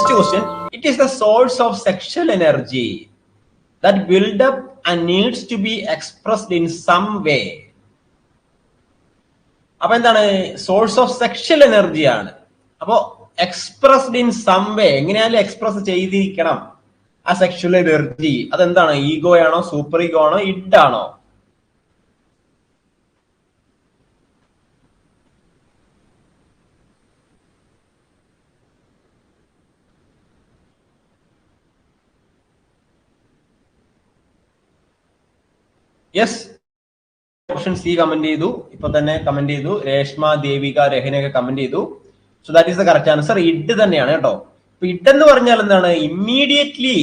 Next question it is the source of sexual energy that build up and needs to be expressed in some way അപ്പൊ എന്താണ്? Source of sexual energy ആണ്. അപ്പോ expressed in some വേ എങ്ങനെയാലും express ചെയ്തിരിക്കണം. ആ sexual energy അതെന്താണ്? Ego ആണോ? Super ego ആണോ? ഇഡ് ആണോ? യെസ് ഓപ്ഷൻ സി കമന്റ് ചെയ്തു. ഇപ്പൊ തന്നെ കമന്റ് ചെയ്തു. രേഷ്മ ദേവിക രഹനയൊക്കെ കമന്റ് ചെയ്തു. So that is the correct answer id തന്നെയാണ് കേട്ടോ. ഇപ്പൊ ഇഡ് എന്ന് പറഞ്ഞാൽ എന്താണ്? Immediately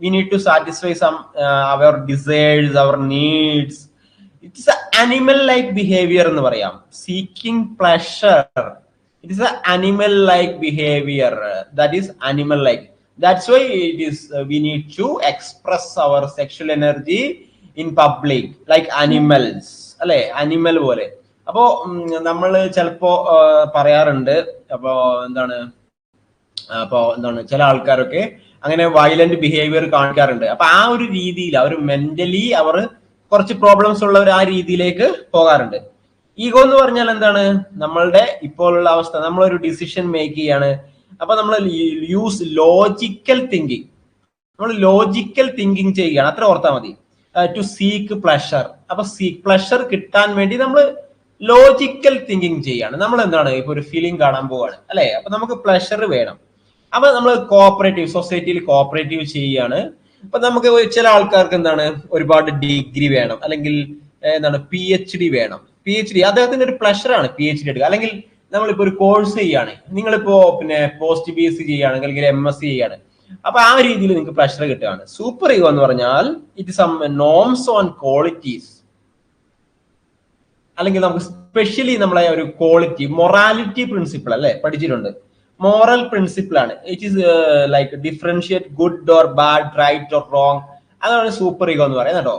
we need to satisfy some our desires our needs it's animal like behaviour എന്ന് പറയാം. Seeking pleasure it's animal like behaviour that is animal like that's why it is we need to express our sexual energy in public like animals അല്ലെ? Animal പോലെ. അപ്പോ നമ്മൾ ചിലപ്പോ പറയാറുണ്ട്. അപ്പോ എന്താണ് അപ്പോ എന്താണ് ചില ആൾക്കാരൊക്കെ അങ്ങനെ വയലന്റ് ബിഹേവിയർ കാണിക്കാറുണ്ട്. അപ്പൊ ആ ഒരു രീതിയിൽ അവർ മെന്റലി അവർ കുറച്ച് പ്രോബ്ലംസ് ഉള്ളവർ ആ രീതിയിലേക്ക് പോകാറുണ്ട്. ഈഗോ എന്ന് പറഞ്ഞാൽ എന്താണ്? നമ്മളുടെ ഇപ്പോഴുള്ള അവസ്ഥ. നമ്മളൊരു ഡിസിഷൻ മേക്ക് ചെയ്യാണ്. അപ്പൊ നമ്മൾ യൂസ് ലോജിക്കൽ തിങ്കിങ് നമ്മൾ ലോജിക്കൽ തിങ്കിങ് ചെയ്യുകയാണ്. അത്ര ഓർത്താൽ മതി. ടു സീക്ക് പ്ലഷർ അപ്പൊ സീക്ക് പ്ലഷർ കിട്ടാൻ വേണ്ടി നമ്മൾ ലോജിക്കൽ തിങ്കിങ് ചെയ്യാണ്. നമ്മൾ എന്താണ് ഇപ്പൊ ഒരു ഫീലിംഗ് കാണാൻ പോവാണ് അല്ലെ? അപ്പൊ നമുക്ക് പ്ലഷർ വേണം. അപ്പൊ നമ്മൾ കോപ്പറേറ്റീവ് സൊസൈറ്റിയിൽ കോപ്പറേറ്റീവ് ചെയ്യാണ്. അപ്പൊ നമുക്ക് ചില ആൾക്കാർക്ക് എന്താണ്? ഒരുപാട് ഡിഗ്രി വേണം അല്ലെങ്കിൽ എന്താണ്? പി എച്ച് ഡി വേണം. പി എച്ച് ഡി അദ്ദേഹത്തിന്റെ ഒരു പ്ലഷറാണ് പി എച്ച് ഡി എടുക്കുക. അല്ലെങ്കിൽ നമ്മളിപ്പോ ഒരു കോഴ്സ് ചെയ്യാണ്. നിങ്ങളിപ്പോ പിന്നെ പോസ്റ്റ് ബി എസ് സി ചെയ്യുകയാണെങ്കിൽ അല്ലെങ്കിൽ എം എസ് സി ചെയ്യാണ് അപ്പൊ ആ രീതിയിൽ നിങ്ങൾക്ക് പ്രഷർ കിട്ടുകയാണ്. സൂപ്പർ ഈഗോ എന്ന് പറഞ്ഞാൽ it some norms on qualities അല്ലെങ്കിൽ നമുക്ക് സ്പെഷ്യലി നമ്മളെ ഒരു ക്വാളിറ്റി മൊറാലിറ്റി പ്രിൻസിപ്പിൾ അല്ലെ? പഠിച്ചിട്ടുണ്ട്. മോറൽ പ്രിൻസിപ്പിൾ ആണ്. It is like differentiate good or bad right or wrong അതാണ് സൂപ്പർ ഈഗോ എന്ന് പറയുന്നത് കേട്ടോ.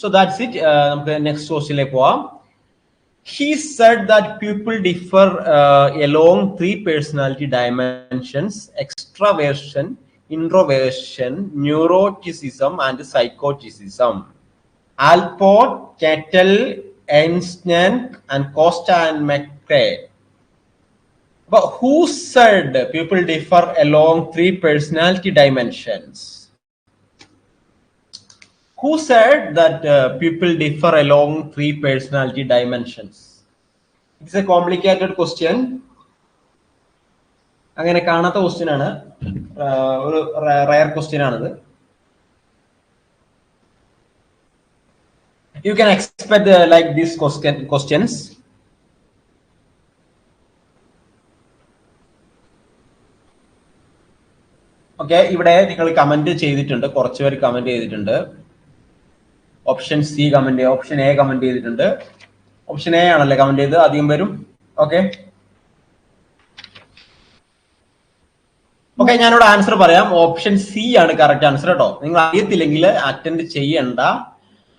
സോ ദാറ്റ്സ് ഇറ്റ് നമുക്ക് നെക്സ്റ്റ് ക്വസ്റ്റിലേക്ക് പോവാം. He said that people differ along three personality dimensions extra extraversion introversion neuroticism and psychoticism alport kettle einstein and costa and mccrae but who said people differ along three personality dimensions who said that uh, people differ along three personality dimensions it's a complicated question അങ്ങനെ കാണാത്ത question ആണ് ആഹ് ഒരു rare question ആണിത്. You can expect like these question questions okay ഇവിടെ നിങ്ങൾ comment ചെയ്തിട്ടുണ്ട് കുറച്ച് പേര് കമന്റ് ചെയ്തിട്ടുണ്ട്. Option C comment option A comment ചെയ്തിട്ടുണ്ട്. ഓപ്ഷൻ എ ആണല്ലേ കമന്റ് ചെയ്ത് അധികം പേരും ഓക്കെ ഓക്കെ ഞാനിവിടെ ആൻസർ പറയാം. ഓപ്ഷൻ സി ആണ് കറക്റ്റ് ആൻസർ കേട്ടോ നിങ്ങൾ അറിയത്തില്ലെങ്കിൽ അറ്റൻഡ് ചെയ്യണ്ട.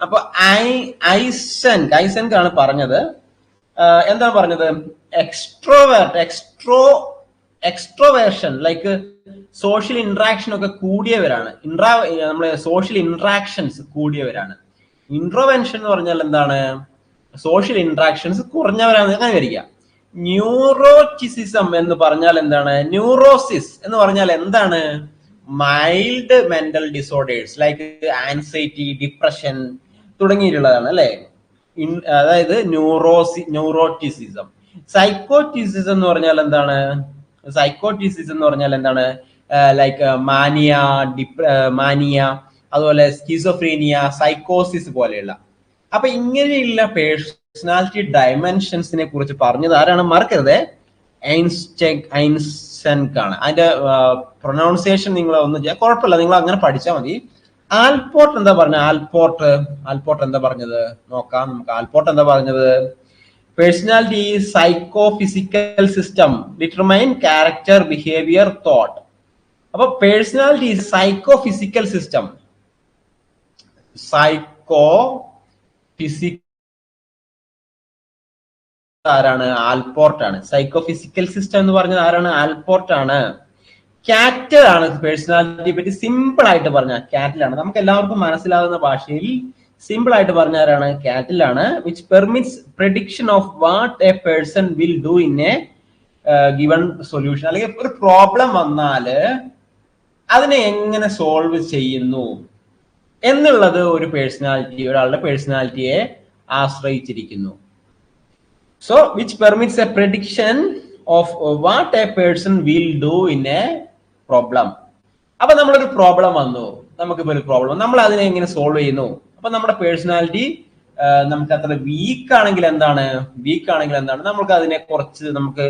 അപ്പൊ ഐ ഐസൻ ഐസൻ ആണ് പറഞ്ഞത്. എന്താണ് പറഞ്ഞത്? Extrovert extro extroversion like social interaction ഒക്കെ കൂടിയവരാണ്. ഇൻട്രാ നമ്മളെ സോഷ്യൽ ഇന്ററാക്ഷൻസ് കൂടിയവരാണ്. ഇൻട്രോവെൻഷൻ എന്ന് പറഞ്ഞാൽ എന്താണ്? സോഷ്യൽ ഇന്ററാക്ഷൻസ് കുറഞ്ഞവരാണ്. അങ്ങനെ വരിക. ന്യൂറോറ്റിസിസം എന്ന് പറഞ്ഞാൽ എന്താണ്? ന്യൂറോസിസ് എന്ന് പറഞ്ഞാൽ എന്താണ്? Mild mental disorders like anxiety depression തുടങ്ങിയിട്ടുള്ളതാണ് അല്ലെ? അതായത് ന്യൂറോസി ന്യൂറോറ്റിസിസം. സൈക്കോറ്റിസിസം എന്ന് പറഞ്ഞാൽ എന്താണ്? സൈക്കോറ്റിസിസം എന്ന് പറഞ്ഞാൽ എന്താണ്? ലൈക്ക് മാനിയ ഡിപ്ര മാനിയ അതുപോലെ സ്കിസോഫ്രീനിയ സൈക്കോസിസ് പോലെയുള്ള. അപ്പൊ ഇങ്ങനെയുള്ള പേഴ്സണാലിറ്റി ഡയമെൻഷൻസിനെ കുറിച്ച് പറഞ്ഞത് ആരാണ് മറക്കരുത്. ഐൻസ്റ്റെക് അതിന്റെ പ്രൊനൗൺസിയേഷൻ നിങ്ങൾ ഒന്ന് കുഴപ്പമില്ല നിങ്ങൾ അങ്ങനെ പഠിച്ചാൽ മതി. ആൽപോർട്ട് എന്താ പറഞ്ഞത് ആൽപോർട്ട് ആൽപോർട്ട് എന്താ പറഞ്ഞത്? നോക്കാം നമുക്ക് ആൽപോർട്ട് എന്താ പറഞ്ഞത്? Personality psycho physical system determine character behaviour thought അപ്പൊ personality psycho physical system psycho physical ആരാണ്? ആൽപോർട്ട് ആണ്. സൈക്കോ ഫിസിക്കൽ സിസ്റ്റം എന്ന് പറഞ്ഞത് ആരാണ്? ആൽപോർട്ട് ആണ്. കാറ്റൽ ആണ് പേഴ്സണാലിറ്റിയെ പറ്റി സിമ്പിൾ ആയിട്ട് പറഞ്ഞാൽ ആണ് നമുക്ക് എല്ലാവർക്കും മനസ്സിലാകുന്ന ഭാഷയിൽ സിമ്പിൾ ആയിട്ട് പറഞ്ഞ ആരാണ്? ആണ് which permits prediction of what a person will do in a given solution അല്ലെങ്കിൽ ഒരു പ്രോബ്ലം വന്നാൽ അതിനെ എങ്ങനെ സോൾവ് ചെയ്യുന്നു? എന്നുള്ളത് ഒരു പേഴ്സണാലിറ്റി ഒരാളുടെ പേഴ്സണാലിറ്റിയെ ആശ്രയിച്ചിരിക്കുന്നു. So which permits a prediction of what a person will do in a problem അപ്പൊ നമ്മളൊരു പ്രോബ്ലം വന്നു. നമുക്കിപ്പോ ഒരു പ്രോബ്ലം നമ്മൾ അതിനെ എങ്ങനെ സോൾവ് ചെയ്യുന്നു? അപ്പൊ നമ്മുടെ പേഴ്സണാലിറ്റി നമുക്ക് അത്ര വീക്ക് ആണെങ്കിൽ എന്താണ്? വീക്ക് ആണെങ്കിൽ എന്താണ്? നമുക്ക് അതിനെ കുറച്ച് നമുക്ക്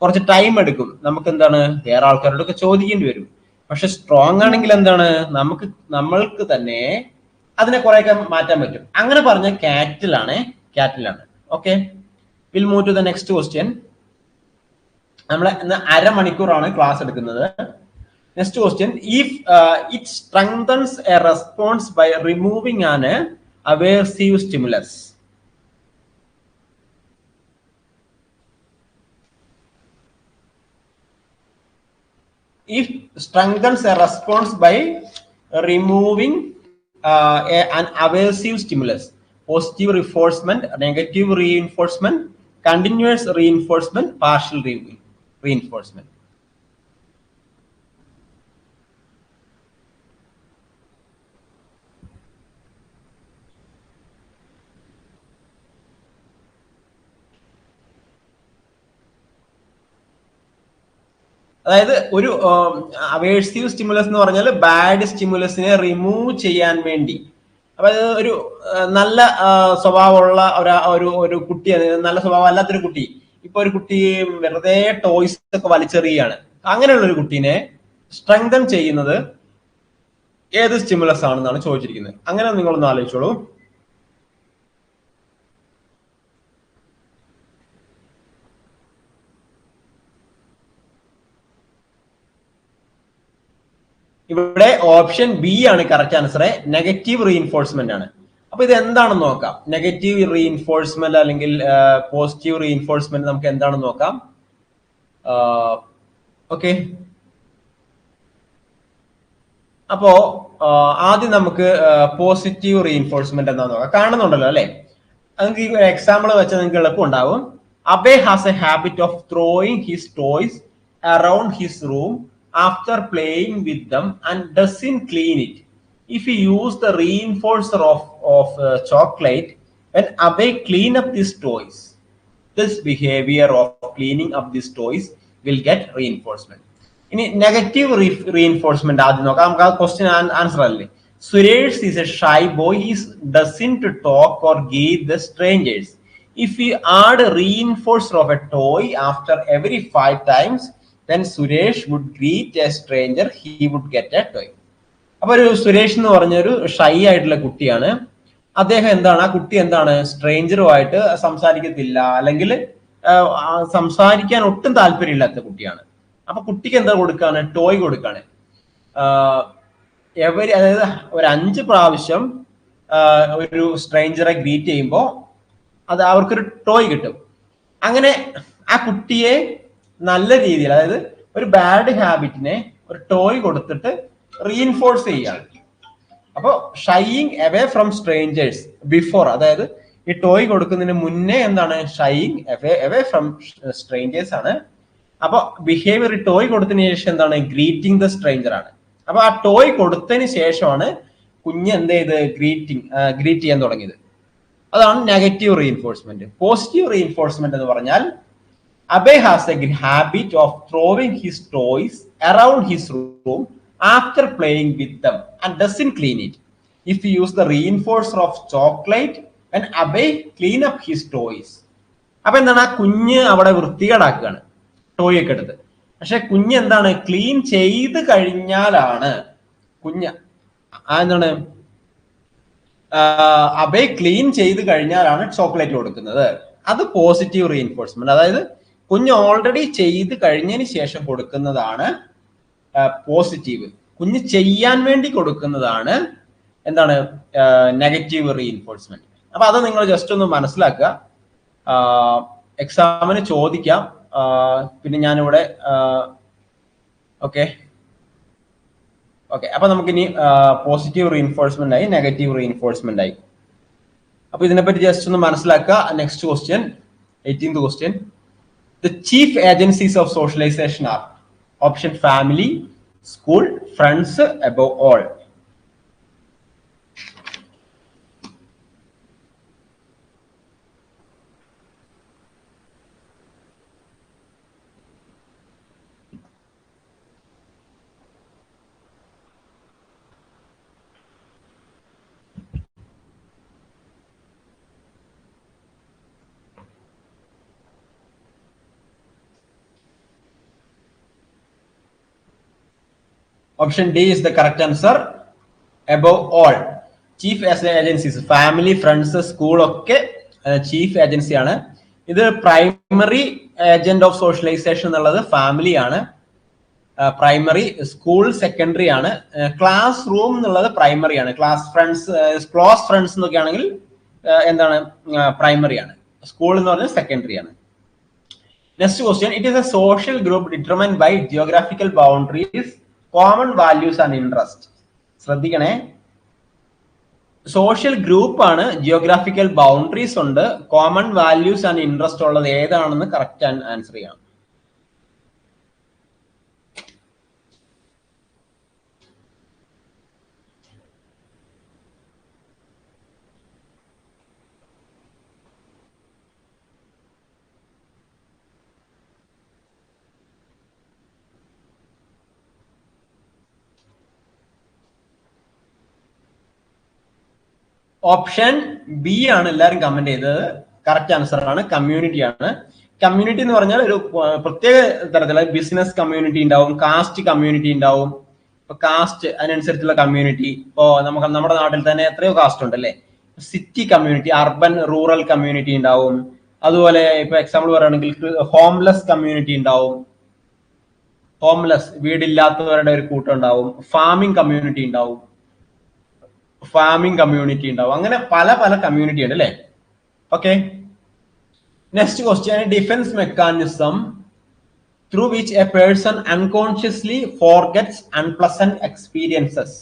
കുറച്ച് ടൈം എടുക്കും. നമുക്ക് എന്താണ്? വേറെ ആൾക്കാരോടൊക്കെ ചോദിക്കേണ്ടി വരും. പക്ഷെ സ്ട്രോങ് ആണെങ്കിൽ എന്താണ്? നമുക്ക് നമ്മൾക്ക് തന്നെ അതിനെ കുറെയൊക്കെ മാറ്റാൻ പറ്റും. അങ്ങനെ പറഞ്ഞ കാറ്റിലാണ് കാറ്റിലാണ് okay will move to the next question നമ്മൾ ഇന്ന് അരമണിക്കൂറാണ് ക്ലാസ് എടുക്കുന്നത്. Next question if it strengthens a response by removing an aversive stimulus if strengthens a response by removing uh, a, an aversive stimulus positive reinforcement negative reinforcement continuous reinforcement partial re- reinforcement അതായത് ഒരു aversive stimulus എന്ന് പറഞ്ഞാൽ bad സ്റ്റിമുലസിനെ remove ചെയ്യാൻ വേണ്ടി. അപ്പൊ ഒരു നല്ല സ്വഭാവമുള്ള ഒരു ഒരു കുട്ടി നല്ല സ്വഭാവം അല്ലാത്തൊരു കുട്ടി. ഇപ്പൊ ഒരു കുട്ടി വെറുതെ ടോയ്സ് ഒക്കെ വലിച്ചെറിയുകയാണ്. അങ്ങനെയുള്ള ഒരു കുട്ടീനെ സ്ട്രെങ്തൻ ചെയ്യുന്നത് ഏത് സ്റ്റിമുലസ് ആണെന്നാണ് ചോദിച്ചിരിക്കുന്നത്. അങ്ങനെ നിങ്ങളൊന്ന് ആലോചിച്ചോളൂ. ഇവിടെ ഓപ്ഷൻ ബി ആണ് കറക്റ്റ് ആൻസർ നെഗറ്റീവ് റീഇൻഫോഴ്സ്മെന്റ് ആണ്. അപ്പൊ ഇത് എന്താണെന്ന് നോക്കാം? നെഗറ്റീവ് റീഇൻഫോഴ്സ്മെന്റ് അല്ലെങ്കിൽ പോസിറ്റീവ് റീഇൻഫോഴ്സ്മെന്റ് നമുക്ക് എന്താണെന്ന് നോക്കാം? ഓക്കെ അപ്പോ ആദ്യം നമുക്ക് പോസിറ്റീവ് റീഇൻഫോഴ്സ്മെന്റ് എന്താന്ന് നോക്കാം. കാണുന്നുണ്ടല്ലോ അല്ലെ? നിങ്ങൾക്ക് ഈ എക്സാമ്പിൾ വെച്ചാൽ നിങ്ങൾക്ക് എളുപ്പമുണ്ടാവും Abe has a habit of throwing his toys around his room after playing with them and doesn't clean it if you use the reinforcer of, of uh, chocolate, when Abe clean up these toys, this behavior of cleaning up these toys will get reinforcement. ഇനി negative reinforcement ആദ്യം നോക്കാം. നമുക്ക് ആ question answer അല്ലേ? Suresh is a shy boy is doesn't to talk or give the strangers if you add reinforcer of a toy after every five times then Suresh would greet a stranger he would get a toy അപ്പൊ ഒരു സുരേഷ് എന്ന് പറഞ്ഞൊരു shy ആയിട്ടുള്ള കുട്ടിയാണ്. അദ്ദേഹം എന്താണ്? ആ കുട്ടി എന്താണ്? സ്ട്രേഞ്ചറുമായിട്ട് സംസാരിക്കത്തില്ല. അല്ലെങ്കിൽ സംസാരിക്കാൻ ഒട്ടും താല്പര്യമില്ലാത്ത കുട്ടിയാണ്. അപ്പൊ കുട്ടിക്ക് എന്താ കൊടുക്കാണ്? ടോയ് കൊടുക്കാണ്. എവരി അതായത് ഒരു അഞ്ച് പ്രാവശ്യം ഒരു സ്ട്രേഞ്ചറെ ഗ്രീറ്റ് ചെയ്യുമ്പോൾ അത് അവർക്കൊരു ടോയ് കിട്ടും. അങ്ങനെ ആ കുട്ടിയെ നല്ല രീതിയിൽ അതായത് ഒരു ബാഡ് ഹാബിറ്റിനെ ഒരു ടോയ് കൊടുത്തിട്ട് റീഇൻഫോഴ്സ് ചെയ്യാണ് അപ്പോൾ shying away from strangers before അതായത് ഈ ടോയ് കൊടുക്കുന്നതിന് മുന്നേ എന്താണ്? Shying away away from strangers ആണ്. അപ്പൊ ബിഹേവിയർ ടോയ് കൊടുത്തതിന് ശേഷം എന്താണ്? ഗ്രീറ്റിംഗ് ദ സ്ട്രേഞ്ചർ ആണ്. അപ്പൊ ആ ടോയ് കൊടുത്തതിന് ശേഷമാണ് കുഞ്ഞ് എന്ത് ചെയ്ത്? ഗ്രീറ്റിംഗ് ഗ്രീറ്റ് ചെയ്യാൻ തുടങ്ങിയത്. അതാണ് നെഗറ്റീവ് റീഇൻഫോഴ്സ്മെന്റ് പോസിറ്റീവ് റീഇൻഫോഴ്സ്മെന്റ് എന്ന് പറഞ്ഞാൽ Abe has a habit of throwing his toys around his room after playing with them and doesn't clean it. If you use the reinforcer of chocolate, and Abe clean up his toys. അപ്പൊ എന്താണ് ആ കുഞ്ഞ് അവിടെ വൃത്തികേടാക്കുകയാണ് toy ഒക്കെ എടുത്ത് പക്ഷെ കുഞ്ഞ് എന്താണ് ക്ലീൻ ചെയ്ത് കഴിഞ്ഞാലാണ് കുഞ്ഞ് എന്താണ് അബേ ക്ലീൻ ചെയ്ത് കഴിഞ്ഞാലാണ് ചോക്ലേറ്റ് കൊടുക്കുന്നത് അത് പോസിറ്റീവ് റീഇൻഫോഴ്സ്മെന്റ് അതായത് കുഞ്ഞ് ഓൾറെഡി ചെയ്ത് കഴിഞ്ഞതിന് ശേഷം കൊടുക്കുന്നതാണ് പോസിറ്റീവ് കുഞ്ഞ് ചെയ്യാൻ വേണ്ടി കൊടുക്കുന്നതാണ് എന്താണ് നെഗറ്റീവ് റീഇൻഫോഴ്സ്മെന്റ് അപ്പൊ അത് നിങ്ങൾ ജസ്റ്റ് ഒന്ന് മനസ്സിലാക്കുക. എക്സാമിന് ചോദിക്കാം. പിന്നെ ഞാനിവിടെ ഓക്കെ ഓക്കെ അപ്പൊ നമുക്ക് ഇനി പോസിറ്റീവ് റീഇൻഫോഴ്സ്മെന്റ് ആയി നെഗറ്റീവ് റീഇൻഫോഴ്സ്മെന്റ് ആയി. അപ്പൊ ഇതിനെപ്പറ്റി ജസ്റ്റ് ഒന്ന് മനസ്സിലാക്കുക. Next question eighteenth question The chief agencies of socialization are option family, school, friends above all. Option D is the correct answer above all chief agencies family friends school ഒക്കെ chief ഏജൻസിയാണ് ഇത് primary agent of socialization എന്നുള്ളത് ഫാമിലിയാണ് primary school secondary ആണ്. Class room എന്നുള്ളത് primary ആണ്. Class friends close friends എന്നൊക്കെ ആണെങ്കിൽ എന്താണ് പ്രൈമറി ആണ്. സ്കൂൾ എന്ന് പറഞ്ഞാൽ സെക്കൻഡറി ആണ്. Next question it is a social group determined by geographical boundaries common values and interest ശ്രദ്ധിക്കണേ. സോഷ്യൽ ഗ്രൂപ്പ് ആണ് ജിയോഗ്രാഫിക്കൽ ബൗണ്ടറീസ് ഉണ്ട്. കോമൺ വാല്യൂസ് ആൻഡ് ഇൻട്രസ്റ്റ് ഉള്ളത് ഏതാണെന്ന് കറക്റ്റ് ആൻസർ ചെയ്യാം ഓപ്ഷൻ ബി ആണ് എല്ലാവരും കമന്റ് ചെയ്തത്. കറക്റ്റ് ആൻസർ ആണ്. കമ്മ്യൂണിറ്റി ആണ്. കമ്മ്യൂണിറ്റി എന്ന് പറഞ്ഞാൽ ഒരു പ്രത്യേക തരത്തിലുള്ള ബിസിനസ് കമ്മ്യൂണിറ്റി ഉണ്ടാവും കാസ്റ്റ് കമ്മ്യൂണിറ്റി ഉണ്ടാവും. ഇപ്പൊ കാസ്റ്റ് അതിനനുസരിച്ചുള്ള കമ്മ്യൂണിറ്റി ഇപ്പോ നമുക്ക് നമ്മുടെ നാട്ടിൽ തന്നെ എത്രയോ കാസ്റ്റ് ഉണ്ട് അല്ലേ city community urban rural community ഉണ്ടാവും. അതുപോലെ ഇപ്പൊ എക്സാമ്പിൾ പറയുകയാണെങ്കിൽ ഹോംലെസ് കമ്മ്യൂണിറ്റി ഉണ്ടാവും. ഹോംലെസ് വീടില്ലാത്തവരുടെ ഒരു കൂട്ടം ഉണ്ടാവും. ഫാമിംഗ് കമ്മ്യൂണിറ്റി ഉണ്ടാവും. ഫാമിംഗ് കമ്മ്യൂണിറ്റി ഉണ്ടാവും. അങ്ങനെ പല പല കമ്മ്യൂണിറ്റി ഉണ്ട് അല്ലേ? Okay next question defence mechanism through which a person unconsciously forgets unpleasant experiences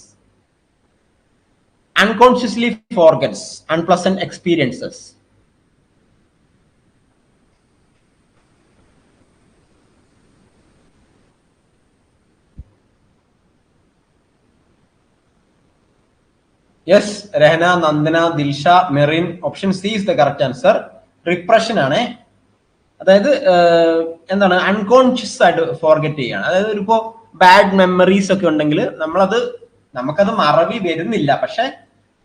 unconsciously forgets unpleasant experiences yes Rahana Nandana Dilsha Merin option C is the correct answer repression ആണ്. അതായത് എന്താണ് unconscious ആയിട്ട് forget ചെയ്യാണ്. അതായത് ഇപ്പോ bad memories ഒക്കെ ഉണ്ടെങ്കിൽ നമ്മളത് നമുക്കത് മറവി വരുന്നില്ല. പക്ഷെ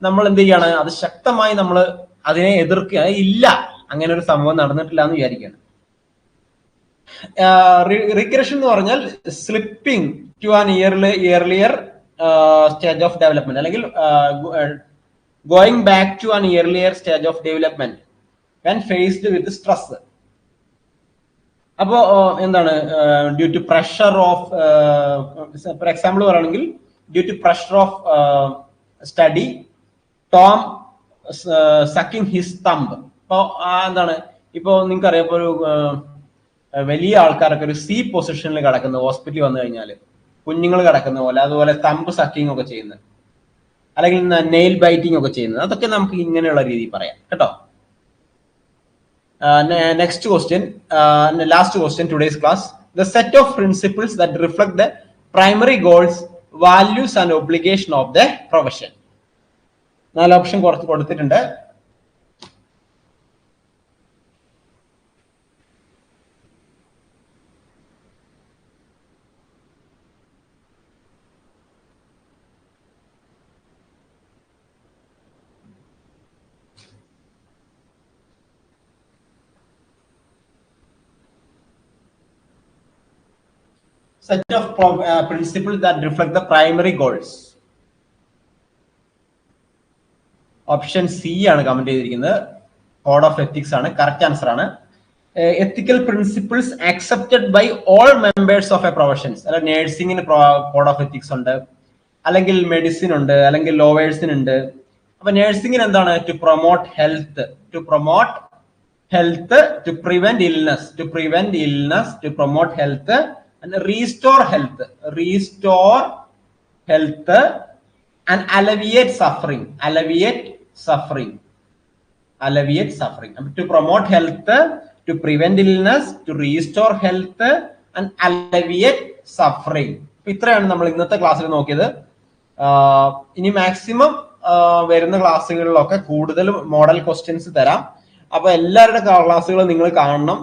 നമ്മൾ എന്ത് ചെയ്യാണ് അത് ശക്തമായി നമ്മൾ അതിനെ എതിർക്കുക. ഇല്ല. അങ്ങനെ ഒരു സംഭവം നടന്നിട്ടില്ല എന്ന് വിചാരിക്കുകയാണ്. റിഗ്രഷൻ എന്ന് പറഞ്ഞാൽ slipping to an early earlier stage of development അല്ലെങ്കിൽ going back to an earlier stage of development when faced with stress അപ്പോ എന്താണ് due to pressure of for example പറയുകയാണെങ്കിൽ due to pressure of study Tom sucking his thumb ഇപ്പോ എന്താണ് ഇപ്പോ നിങ്ങൾക്ക് അറിയാം ഒരു വലിയ ആൾക്കാരൊക്കെ ഒരു സി പൊസിഷനിൽ കിടക്കുന്ന ഹോസ്പിറ്റലിൽ വന്നു കഴിഞ്ഞാൽ കുഞ്ഞുങ്ങൾ കിടക്കുന്ന പോലെ അതുപോലെ തമ്പ് സക്കിങ് ഒക്കെ ചെയ്യുന്നത്. അല്ലെങ്കിൽ നെയിൽ ബൈറ്റിംഗ് ഒക്കെ ചെയ്യുന്നത്. അതൊക്കെ നമുക്ക് ഇങ്ങനെയുള്ള രീതിയിൽ പറയാം. കേട്ടോ? Next question last question today's class the set of principles that reflect the primary goals values and obligation of the profession നാല് ഓപ്ഷൻ കുറച്ച് കൊടുത്തിട്ടുണ്ട്. Set of uh, principles that reflect the primary goals. Option C ആണ് comment ചെയ്തിരിക്കുന്നത്. Code of ethics ആണ്. Correct answer ആണ്. Ethical principles accepted by all members of a professions അല്ല നേഴ്സിംഗിന് code of ethics ഉണ്ട്. അല്ലെങ്കിൽ മെഡിസിൻ ഉണ്ട്. അല്ലെങ്കിൽ ലോവേഴ്സിന് ഉണ്ട്. അപ്പൊ നേഴ്സിംഗിന് എന്താണ്? To promote health to promote health to prevent illness to prevent illness to promote health and restore health. Restore health and alleviate suffering alleviate suffering alleviate suffering to promote health to prevent illness to restore health and alleviate suffering ഇത്രയാണ് നമ്മൾ ഇന്നത്തെ ക്ലാസ്സിൽ നോക്കിയത്. ഇനി maximum വരുന്ന ക്ലാസ്സുകളിലൊക്കെ കൂടുതൽ model questions തരാം. അപ്പൊ എല്ലാവരുടെ ക്ലാസ്സുകളും നിങ്ങൾ കാണണം.